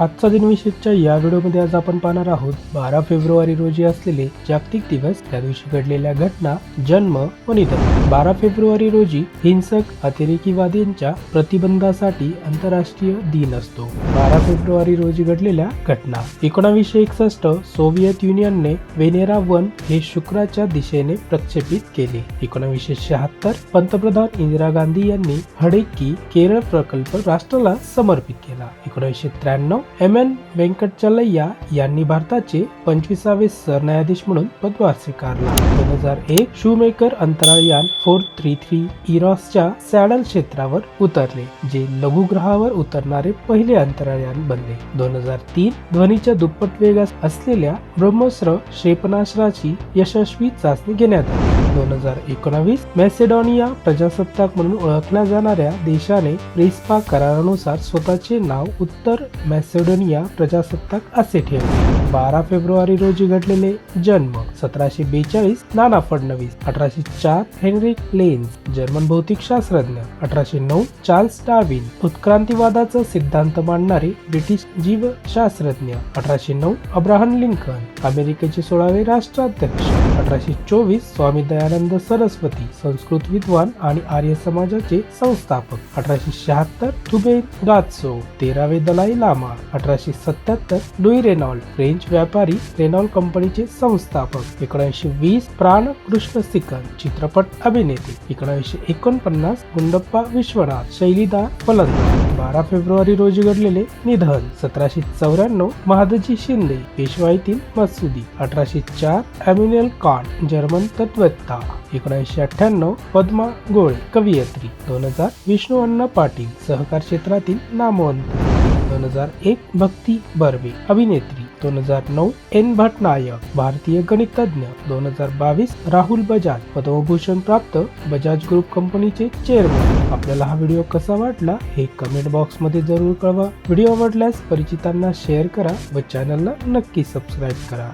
आजचा दिनविशेषच्या या व्हिडिओमध्ये आज आपण पाहणार आहोत बारा फेब्रुवारी रोजी असलेले जागतिक दिवस त्या दिवशी घडलेल्या घटना जन्म व निधन. बारा फेब्रुवारी रोजी हिंसक अतिरेकीवादींच्या प्रतिबंधासाठी आंतरराष्ट्रीय दिन असतो. बारा फेब्रुवारी रोजी घडलेल्या घटना. एकोणावीसशे एकसष्ट सोव्हिएत युनियनने वेनेरा वन हे शुक्राच्या दिशेने प्रक्षेपित केले. एकोणावीसशे शहात्तर पंतप्रधान इंदिरा गांधी यांनी हडेक्की केरळ प्रकल्प राष्ट्राला समर्पित केला. एकोणीसशे त्र्याण्णव एम एन व्यंकटचलय्या यांनी भारताचे पंचवीसावे सरन्यायाधीश म्हणून पदभार स्वीकारला. दोन हजार एक शूमेकर अंतराळयान फोर थ्री थ्री इरॉसच्या सॅडल क्षेत्रावर उतरले जे लघुग्रहावर उतरणारे पहिले अंतराळयान बनले. दोन हजार तीन ध्वनीच्या दुप्पट वेगात असलेल्या ब्रह्मोस्त्र क्षेपणास्त्राची यशस्वी चाचणी घेण्यात आली. दोन हजार एकोणावीस मॅसेडॉनिया प्रजासत्ताक म्हणून ओळखल्या जाणाऱ्या देशाने प्रिस्पा करारानुसार स्वतःचे नाव उत्तर मॅसेडोनिया प्रजासत्ताक असे ठेवले. बारा फेब्रुवारी रोजी घडलेले जन्म सतराशे बेचाळीस नाना फडणवीस अठराशे चार हेनरिक लेन्स जर्मन भौतिकशास्त्रज्ञ अठराशे नऊ चार्ल्स डार्विन. उत्क्रांतीवादाचा सिद्धांत मांडणारे ब्रिटिश जीवशास्त्रज्ञ अठराशे नऊ अब्राहम लिंकन अमेरिकेचे सोळावे राष्ट्राध्यक्ष अठराशे चोवीस स्वामी दयानंद सरस्वती संस्कृत विद्वान आणि आर्य समाजाचे संस्थापक अठराशे शहात्तर तुबे गात्सो तेरावे दलाई लामा. अठराशे सत्याहत्तर लुई रेनॉल्ड फ्रेंच व्यापारी रेनॉल्ड कंपनीचे संस्थापक एकोणीसशे वीस प्राण कृष्ण सिकन चित्रपट अभिनेते एकोणीसशे एकोणपन्नास गुंडप्पा विश्वनाथ शैलीदार फलंदाज. बारा फेब्रुवारी रोजी घडलेले निधन सतराशे चौऱ्याण्णव महादजी शिंदे पेशवाईतील मसुदी अठराशे चार अॅम्युनियल कॉन जर्मन तत्वत्ता एकोणीसशे अठ्ठ्याण्णव पद्मा गोळे कवयित्री. दोन हजार विष्णू अण्णा पाटील सहकार क्षेत्रातील नामवंत. दोन हजार एक भक्ती बर्वे अभिनेत्री. दोन हजार नऊ एन भटनायक भारतीय गणितज्ञ. दोन हजार बावीस राहुल बजाज पद्मभूषण प्राप्त बजाज ग्रुप कंपनीचे चेअरमन आपल्याला हा व्हिडिओ कसा वाटला हे कमेंट बॉक्समध्ये जरूर कळवा. व्हिडिओ आवडल्यास परिचितांना शेअर करा व चॅनलला नक्की सबस्क्राईब करा.